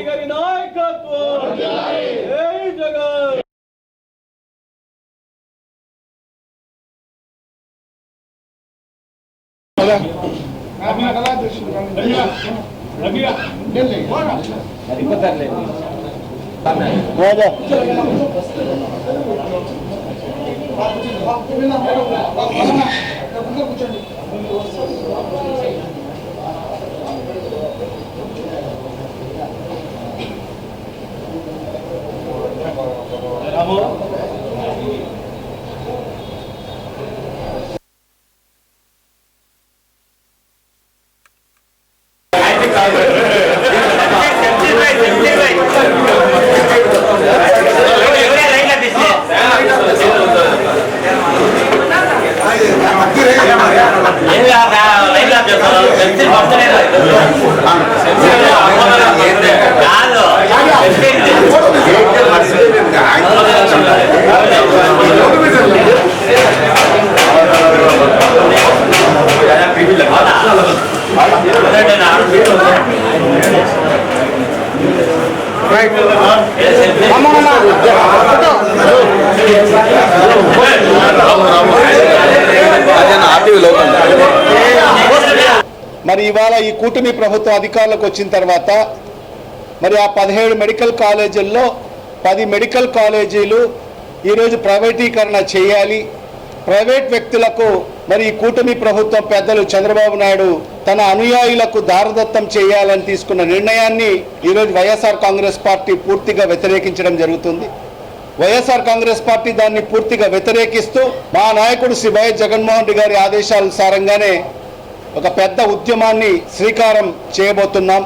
రెడ్డి గారి నాయకత్వం జై జగన్ El. మరి ఇవాళ ఈ కూటమి ప్రభుత్వం అధికారులకు వచ్చిన తర్వాత మరి ఆ పదిహేడు మెడికల్ కాలేజీల్లో పది మెడికల్ కాలేజీలు ఈరోజు ప్రైవేటీకరణ చేయాలి. ప్రైవేట్ వ్యక్తులకు మరి ఈ కూటమి ప్రభుత్వం పెద్దలు చంద్రబాబు నాయుడు తన అనుయాయులకు దారదత్తం చేయాలని తీసుకున్న నిర్ణయాన్ని ఈరోజు వైఎస్ఆర్ కాంగ్రెస్ పార్టీ పూర్తిగా వ్యతిరేకించడం జరుగుతుంది. వైఎస్ఆర్ కాంగ్రెస్ పార్టీ దాన్ని పూర్తిగా వ్యతిరేకిస్తూ మా నాయకుడు శ్రీ వైఎస్ జగన్మోహన్ రెడ్డి గారి ఆదేశానుసారంగానే ఒక పెద్ద ఉద్యమాన్ని శ్రీకారం చేయబోతున్నాం.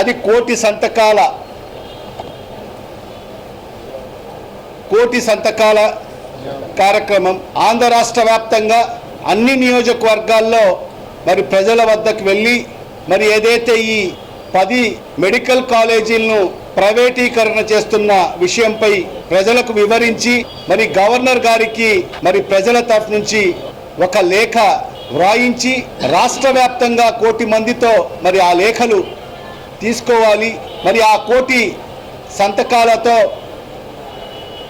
అది కోటి సంతకాల కోటి సంతకాల కార్యక్రమం ఆంధ్ర రాష్ట్ర వ్యాప్తంగా అన్ని నియోజకవర్గాల్లో మరి ప్రజల వద్దకు వెళ్ళి మరి ఏదైతే ఈ పది మెడికల్ కాలేజీలను ప్రైవేటీకరణ చేస్తున్న విషయంపై ప్రజలకు వివరించి మరి గవర్నర్ గారికి మరి ప్రజల తరఫు నుంచి ఒక లేఖ వ్రాయించి రాష్ట్ర వ్యాప్తంగా కోటి మందితో మరి ఆ లేఖలు తీసుకోవాలి. మరి ఆ కోటి సంతకాలతో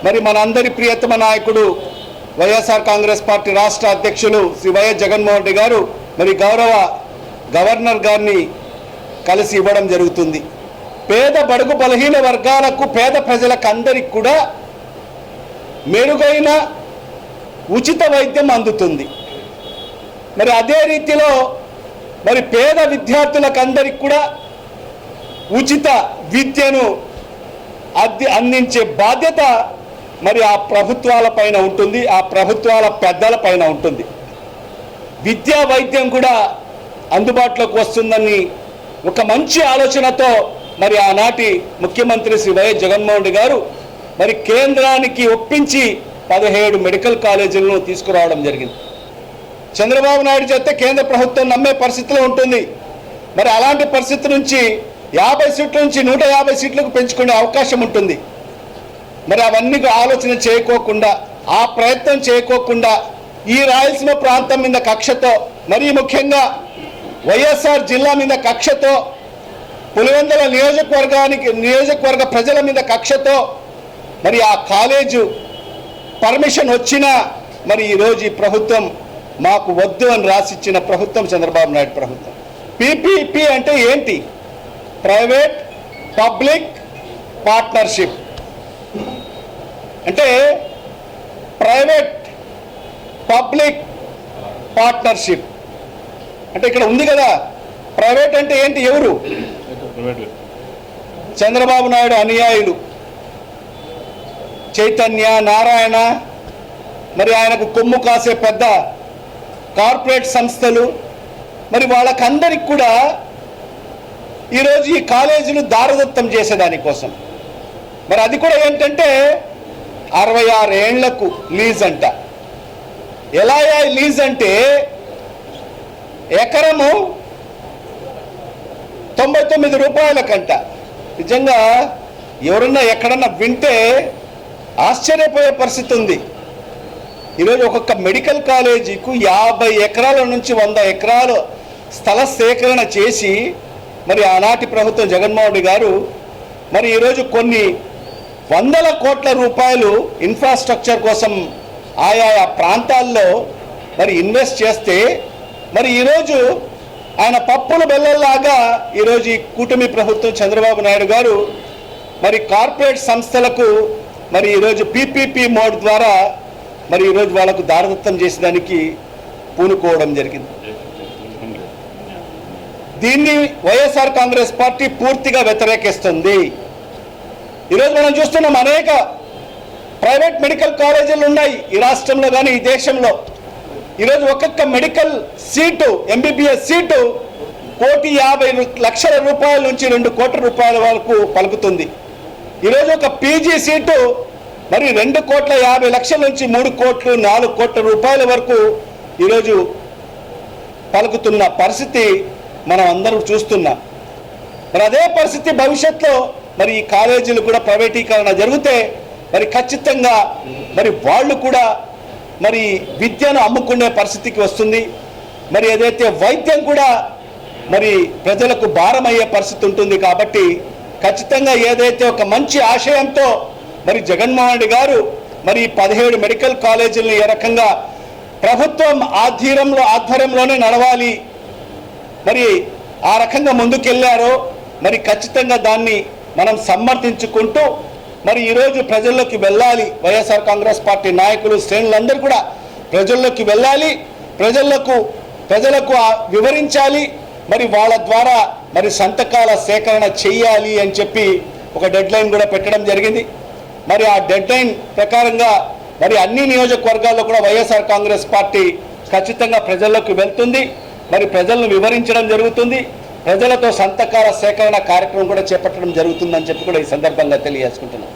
మరి మనందరి ప్రియతమ నాయకుడు వైఎస్ఆర్ కాంగ్రెస్ పార్టీ రాష్ట్ర అధ్యక్షులు శ్రీ వైఎస్ జగన్మోహన్ రెడ్డి గారు మరి గౌరవ గవర్నర్ గారిని కలిసి ఇవ్వడం జరుగుతుంది. పేద బడుగు బలహీన వర్గాలకు పేద ప్రజలకు అందరికి కూడా మెరుగైన ఉచిత వైద్యం అందుతుంది. మరి అదే రీతిలో మరి పేద విద్యార్థులకు అందరికి కూడా ఉచిత విద్యను అద్ది అందించే బాధ్యత మరి ఆ ప్రభుత్వాల పైన ఉంటుంది ఆ ప్రభుత్వాల పెద్దల పైన ఉంటుంది. విద్యా వైద్యం కూడా అందుబాటులోకి వస్తుందని ఒక మంచి ఆలోచనతో మరి ఆనాటి ముఖ్యమంత్రి శ్రీ వైఎస్ జగన్మోహన్ రెడ్డి గారు మరి కేంద్రానికి ఒప్పించి పదిహేడు మెడికల్ కాలేజీలను తీసుకురావడం జరిగింది. చంద్రబాబు నాయుడు చేస్తే కేంద్ర ప్రభుత్వం నమ్మే పరిస్థితిలో ఉంటుంది. మరి అలాంటి పరిస్థితి నుంచి యాభై సీట్ల నుంచి నూట యాభై సీట్లకు పెంచుకునే అవకాశం ఉంటుంది. మరి అవన్నీ ఆలోచన చేయకోకుండా ఆ ప్రయత్నం చేయకోకుండా ఈ రాయలసీమ ప్రాంతం మీద కక్షతో మరీ ముఖ్యంగా వైఎస్ఆర్ జిల్లా మీద కక్షతో పులివెందుల నియోజకవర్గానికి నియోజకవర్గ ప్రజల మీద కక్షతో మరి ఆ కాలేజు పర్మిషన్ వచ్చినా మరి ఈరోజు ఈ ప్రభుత్వం మాకు వద్దు అని రాసిచ్చిన ప్రభుత్వం చంద్రబాబు నాయుడు ప్రభుత్వం. పీపీపీ అంటే ఏంటి? Private public partnership. అంటే ప్రైవేట్ పబ్లిక్ పార్ట్నర్షిప్. అంటే ఇక్కడ ఉంది కదా ప్రైవేట్ అంటే ఏంటి ఎవరు? చంద్రబాబు నాయుడు అనుయాయులు. చైతన్య నారాయణ మరి ఆయనకు కొమ్ము కాసే పెద్ద కార్పొరేట్ సంస్థలు. మరి వాళ్ళకందరికి కూడా ఈరోజు ఈ కాలేజీలు దారదత్తం చేసేదానికోసం. మరి అది కూడా ఏంటంటే అరవై ఆరు ఏళ్ళకు లీజ్ అంట. ఎలా లీజ్ అంటే ఎకరము తొంభై తొమ్మిది రూపాయలకంట. నిజంగా ఎవరన్నా ఎక్కడన్నా వింటే ఆశ్చర్యపోయే పరిస్థితి ఉంది. ఈరోజు ఒక్కొక్క మెడికల్ కాలేజీకు యాభై ఎకరాల నుంచి వంద ఎకరాలు స్థల సేకరణ చేసి మరి ఆనాటి ప్రభుత్వం జగన్మోహన్ రెడ్డి గారు మరి ఈరోజు కొన్ని వందల కోట్ల రూపాయలు ఇన్ఫ్రాస్ట్రక్చర్ కోసం ఆయా ప్రాంతాల్లో మరి ఇన్వెస్ట్ చేస్తే మరి ఈరోజు ఆయన పప్పుల బెల్లల్లాగా ఈరోజు ఈ కూటమి ప్రభుత్వం చంద్రబాబు నాయుడు గారు మరి కార్పొరేట్ సంస్థలకు మరి ఈరోజు పీపీపీ మోడ్ ద్వారా మరి ఈరోజు వాళ్ళకు దారదత్తం చేసేదానికి పూనుకోవడం జరిగింది. దీన్ని వైఎస్ఆర్ కాంగ్రెస్ పార్టీ పూర్తిగా వ్యతిరేకిస్తుంది. ఈరోజు మనం చూస్తున్నాం అనేక ప్రైవేట్ మెడికల్ కాలేజీలు ఉన్నాయి ఈ రాష్ట్రంలో కానీ ఈ దేశంలో. ఈరోజు ఒక్కొక్క మెడికల్ సీటు ఎంబీబీఎస్ సీటు కోటి యాభై లక్షల రూపాయల నుంచి రెండు కోట్ల రూపాయల వరకు పలుకుతుంది. ఈరోజు ఒక పీజీ సీటు మరి రెండు కోట్ల యాభై లక్షల నుంచి మూడు కోట్లు నాలుగు కోట్ల రూపాయల వరకు ఈరోజు పలుకుతున్న పరిస్థితి మనం అందరం చూస్తున్నాం. మరి అదే పరిస్థితి భవిష్యత్తులో మరి ఈ కాలేజీలు కూడా ప్రైవేటీకరణ జరిగితే మరి ఖచ్చితంగా మరి వాళ్ళు కూడా మరి విద్యను అమ్ముకునే పరిస్థితికి వస్తుంది. మరి ఏదైతే వైద్యం కూడా మరి ప్రజలకు భారమయ్యే పరిస్థితి ఉంటుంది కాబట్టి ఖచ్చితంగా ఏదైతే ఒక మంచి ఆశయంతో మరి జగన్మోహన్ రెడ్డి గారు మరి పదిహేడు మెడికల్ కాలేజీలను ఏ రకంగా ప్రభుత్వం ఆధ్వర్యంలో ఆధ్వర్యంలోనే నడవాలి మరి ఆ రకంగా ముందుకెళ్ళారో మరి ఖచ్చితంగా దాన్ని మనం సమర్థించుకుంటూ మరి ఈరోజు ప్రజల్లోకి వెళ్ళాలి. వైఎస్ఆర్ కాంగ్రెస్ పార్టీ నాయకులు శ్రేణులందరూ కూడా ప్రజల్లోకి వెళ్ళాలి. ప్రజలకు ప్రజలకు వివరించాలి. మరి వాళ్ళ ద్వారా మరి సంతకాల సేకరణ చేయాలి అని చెప్పి ఒక డెడ్ లైన్ కూడా పెట్టడం జరిగింది. మరి ఆ డెడ్ లైన్ ప్రకారంగా మరి అన్ని నియోజకవర్గాల్లో కూడా వైఎస్ఆర్ కాంగ్రెస్ పార్టీ ఖచ్చితంగా ప్రజల్లోకి వెళ్తుంది. మరి ప్రజలను వివరించడం జరుగుతుంది. ప్రజలతో సంతకాల సేకరణ కార్యక్రమం కూడా చేపట్టడం జరుగుతుందని చెప్పి కూడా ఈ సందర్భంగా తెలియజేసుకుంటున్నాను